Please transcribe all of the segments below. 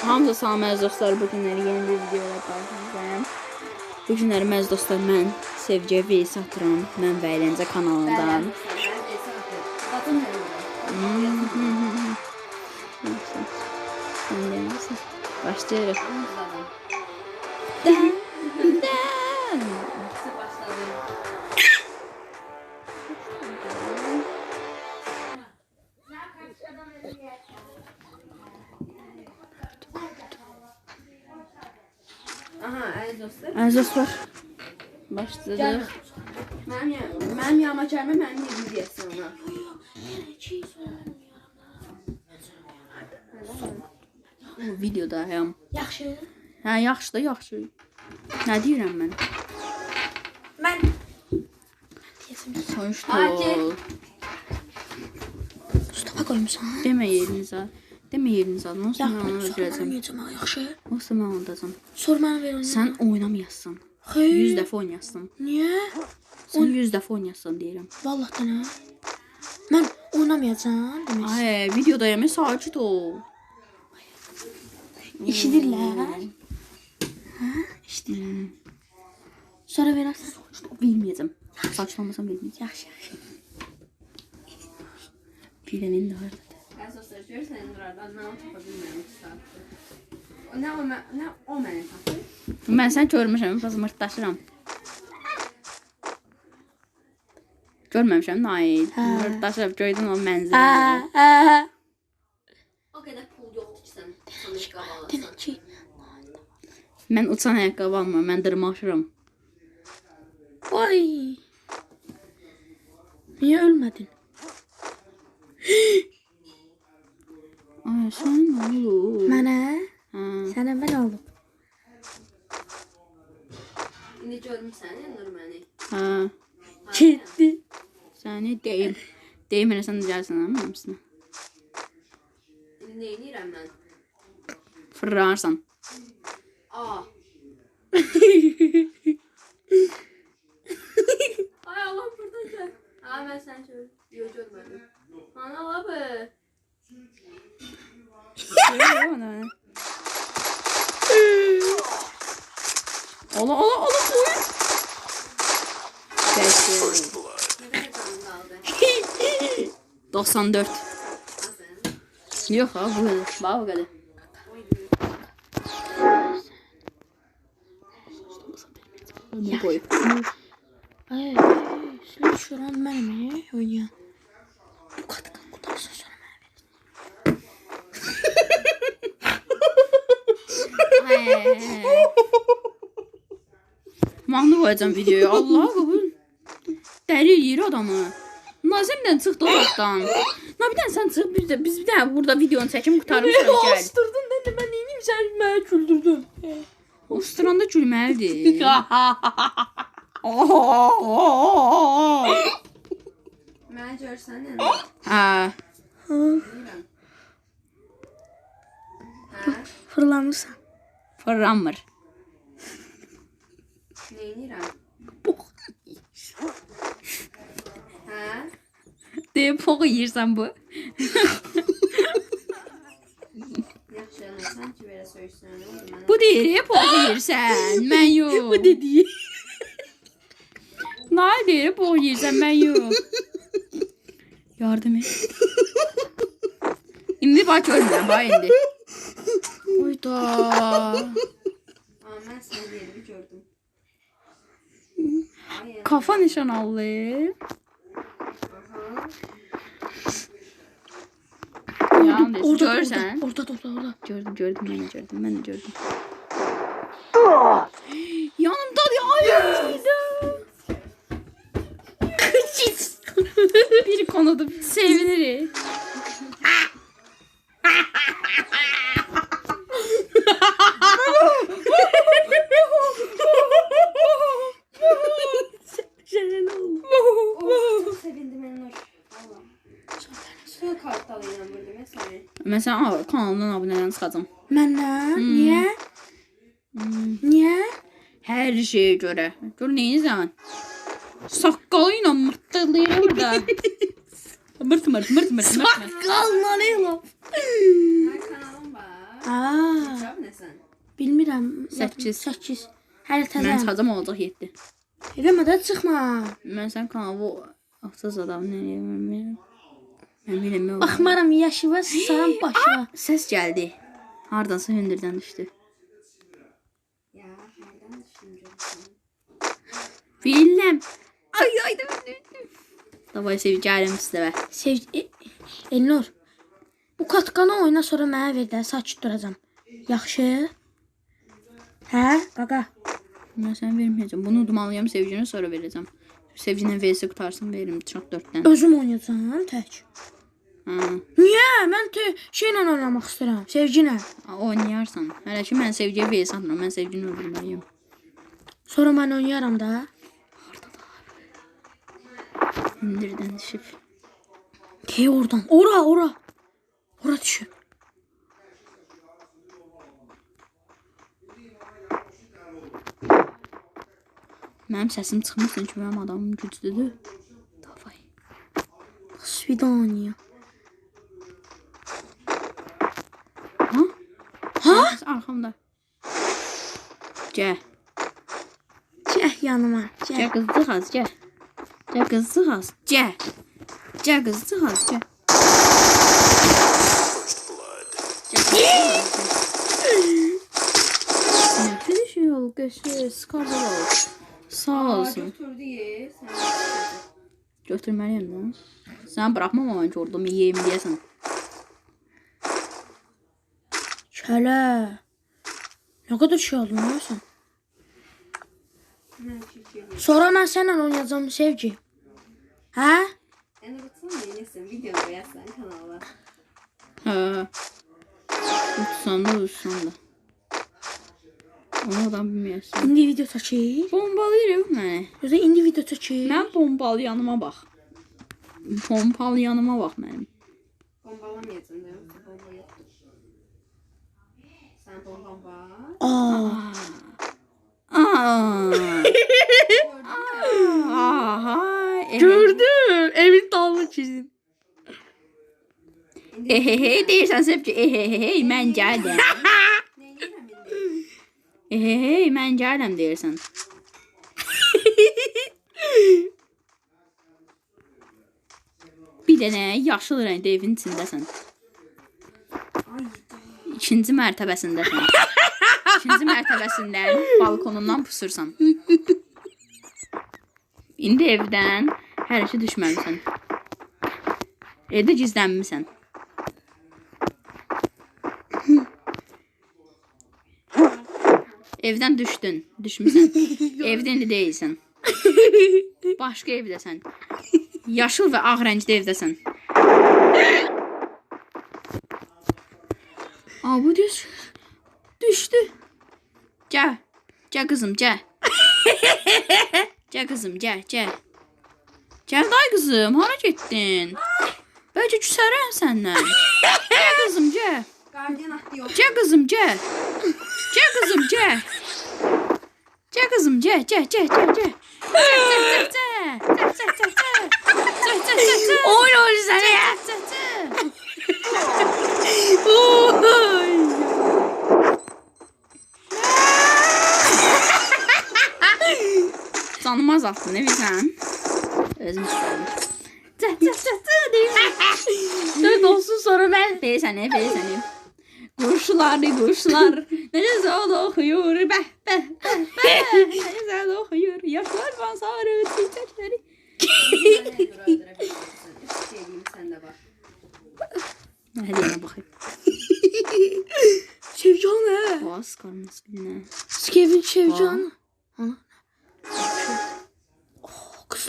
Hamza salam əziz dostlar. Bu günləri yeni bir videoyla qarşınızdayım. Bu günləri əziz dostlar mən Sevgiyə Veys atıram. Mən və Əyləncə kanalından. Başlayırıq. Dən. Əziz dostlar. Başladıq. Mənim, ya- mənim yanıma gəlmə, mənim evimi deyəsən ona. Bu videodayım. Yaxşı. Hə, yaxşı da yaxşı. Nə deyirəm mən? Mən Sonuçta. Mustafa qoymusan. demə yerinizə. Demə yerinizə. Onsuz mən onu öldürəcəm. Yaxşı. Onsuz mən udacam. Sor mənə ver onu. Sən oynamayasın. Xeyr. 100 dəfə oynayasın. Niyə? Sən 100 dəfə oynayasın deyirəm. Vallahi dənə. Mən oynamayacağam demək. Ay, videodayım, sakit ol. Eşidirlər. Hə? Eşidirlər. Sonra verərsən. Bilməyəcəm. Saçlamasam bilməyəcəm. Yaxşı, yaxşı. Birinin də hardadır. Əziz dostlar, görürsən İndrardan nə tapa bilmirəm iki saatdır. O nə o, mə- nə o məni tapır? Mən sən görmüşəm, biraz mırtdaşıram. Görməmişəm, Nail. Mırtdaşıb gördün o mənzərəni. O qədər pul yoxdur ki, sən qabalasan. Demək ki, Mən uçan ayaqqabı almıram, mən dırmaşıram. vay. Niyə ölmədin? Ay, sən nə olur? Mənə? Hə. Sənə mən olub. İndi görmüsən Elnur məni? Hə. Getdi. Səni deyim. Deyim elə sən deyərsən amma hamısını. İndi nə edirəm mən? Fırlarsan. A. Ay Allah buradan gəl. Ha mən səni gör. Yox görmədim. Ana labı. Ola ola ola oyun. Bəs Nə qədər canın qaldı? 94. Aferin. Yox ha bu qədər. Bax bu qədər. Bu boyu. Ay, sən şuran mənim e, oynayan. Bu qatqan qutarsa sonra mənə Mahnı qoyacam videoya. Allah qabul. Dəli eləyir adamı. Nazimdən çıxdı otaqdan. Na bir dənə sən çıx biz də biz bir dənə burada videonu çəkim qurtarmışıq gəl. Astırdın dedi mən neyim sən mənə güldürdün. Osturanda gülməlidir. Mənə görsən. Deyirəm. Hə? Fırlanırsan. Fırlanmır. Nə edirəm? Hə? Deyib poğu yeyirsən bu. Yaxşı Elnur, sən ki verə söyüşsən. Nə oldu mənə? Bu deyir, poğu yeyirsən. Mən yox. Bu dedi. Nay deyir, poğu yeyirsən, mən yox. Yardım et. İndi bax görmürəm, bax indi. Oyda. Aa, mən səni yerimi gördüm. Kafa nişan alır. Yanlış. Orada, Görsən. orada, orada, orada, orada. Gördüm, gördüm, mən də gördüm, mən də gördüm. Yanımdadır, hayır. Bir konuda sevinirik. Su kartalıyla vurdum ya seni. Mən sənin kanalından abunədən çıxacam. Məndən? Niyə? Niyə? Hər şeyə görə. Gör neyinizən? Saqqalı ilə mırtdılayır orada. mırt mırt mırt mırt. Qalma nə? Ben kanalım var. Aa. bilmirəm. Səkkiz. 8. Hələ Mən təzə. çıxacam olacaq 7. Eləmə də çıxma. Mən sən kanalı adam nə bilmirəm. Bilmirəm. Baxmaram yaşı və saram başına. Səs gəldi. Hardansa hündürdən düşdü. Ya? Bilmem. Ay ay da Davay sevgi gələm sizə. Sev e, Elnur. Bu katkanı oyna sonra mənə ver də sakit duracam. Yaxşı? Hə, qaqa. Mən sənə verməyəcəm. Bunu udmalıyam sevgini sonra verəcəm. Sevginlə VS qutarsın veririm çox 4-dən. Özüm oynayacağam tək. Niyə? Mən şeylə oynamaq istəyirəm. Sevginə. Oynayarsan. Hələ ki mən sevgiyə VS atmıram. Mən sevgini öldürməliyəm. Sonra mən oynayaram da. Hündürdən düşüb. Ke oradan. Ora, ora. Ora düşüb. Mənim səsim çıxmışsın ki, mənim adamım güclüdür. Davay. Svidaniya. Ha? Ha? Arxamda. Gəl. Gəh yanıma. Gəh. Gəl qızcıq az, gəl. Gəl qızcıq az, gəl. Gəl qızcıq az, gəl. Ne şey ol, göçü, skarda ol. Sağ olsun. Götürməliyəm lan. Sən buraxmam ama ki orada yeyim deyəsən. Kələ. Nə qədər şey aldın ne çekiyor? Sonra mən səninlə oynayacağam sevgi. Hə? En unutsana neyse video koyarsan kanala. Hə. Utsan da, utsan da. Onu adam bilməyəsən. İndi video çəkir. Bombalayırıq məni. Yoxsa indi video çəkir. Mən bombalı yanıma bax. Pompalı yanıma bax mənim. Bombalamayacaksın değil mi? Bomba yoktur. Sen bomban var. Aa. Aa. Aha. Gördüm. Evin dalını çizdim. Ehehe deyirsən səbki. Ehehe indi? Ehehe mən gəldim deyirsən. Bir dənə yaşıl rəngdə evin içindəsən. İkinci mərtəbəsindəsən. İkinci mərtəbəsindən balkonundan pusursan. İndi evdən hər şey düşməmisən. Evdə gizlənmisən. Evdən düşdün, düşmüsən. Evdə indi deyilsən. Başqa evdəsən. Yaşıl və ağ rəngdə evdəsən. Aa bu düz. Düşdü. Gəl. Gəl qızım, gəl. gəl qızım, gəl, gəl. Gəl day qızım, hara getdin? Bəlkə küsərəm səndən. gəl qızım, gəl. gardiyan hakkı yok. Gəl qızım, gəl. Gəl qızım, gəl. Gəl qızım, gəl. Gəl, gəl, gəl, gəl. Gəl, gəl, gəl, gəl. Gəl, gəl, gəl, gəl. Oyun oyun səni. Gəl, gəl, gəl. Oy. Canımı azalttın, ne bilsən? Özüm istədim. Cə, cə, cə, cə, deyirsən. Dört olsun sonra mən. Deyirsən, ne, deyirsən. Quşlar, quşlar, necə zəl oxuyur, bəh, bəh, bəh, bəh, necə zəl oxuyur, yaşlar van sarı çiçəkləri. Sen de dur öldürebilirsin. Üç şey diyeyim sen de bak. Nə deyirəm, baxayım. Sevcan nə? Boğaz qarması bilinə. Skevin Sevcan. Ana.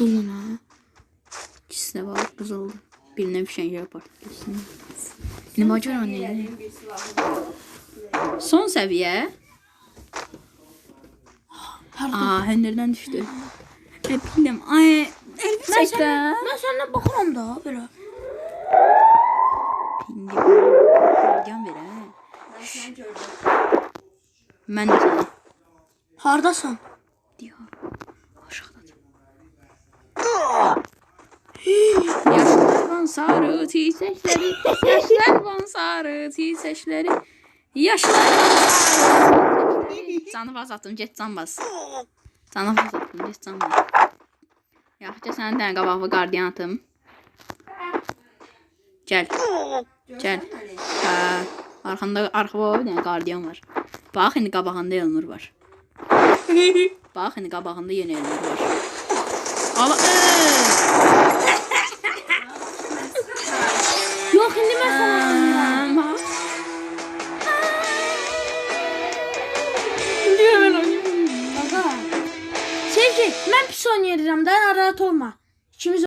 Oh, qızıl ona. İkisi də var, qızıldı. Birinə fişəngə yapar. İndi macera bir silahı. Son səviyyə. Aa, hündürdən düşdü. E, bildim. Ay, elbi Mən çəkdə. səndən, mən səndən baxıram da belə. İndi can. Ben seni gördüm. Mən də səni. Hardasan? Diyor. Aşağıdadır. Yaşlar van sarı çiçekleri, yaşlar van sarı çiçekleri, yaşlar van sarı çiçekleri. Canı vaz atdım, get can bas. Canı vaz atdım, get can bas. Yaxşı, sənin dənə qabaqlı qardiyan atım. Gəl, gəl. Hə, arxanda, arxada bir dənə qardiyan var. Bax, indi qabağında Elnur var. Bax, indi qabağında yenə Elnur var. Ala, Yox, indi mən sana. İndi mən oynayım. Qaqa. Sevgi, mən pis oynayıram da, narahat olma.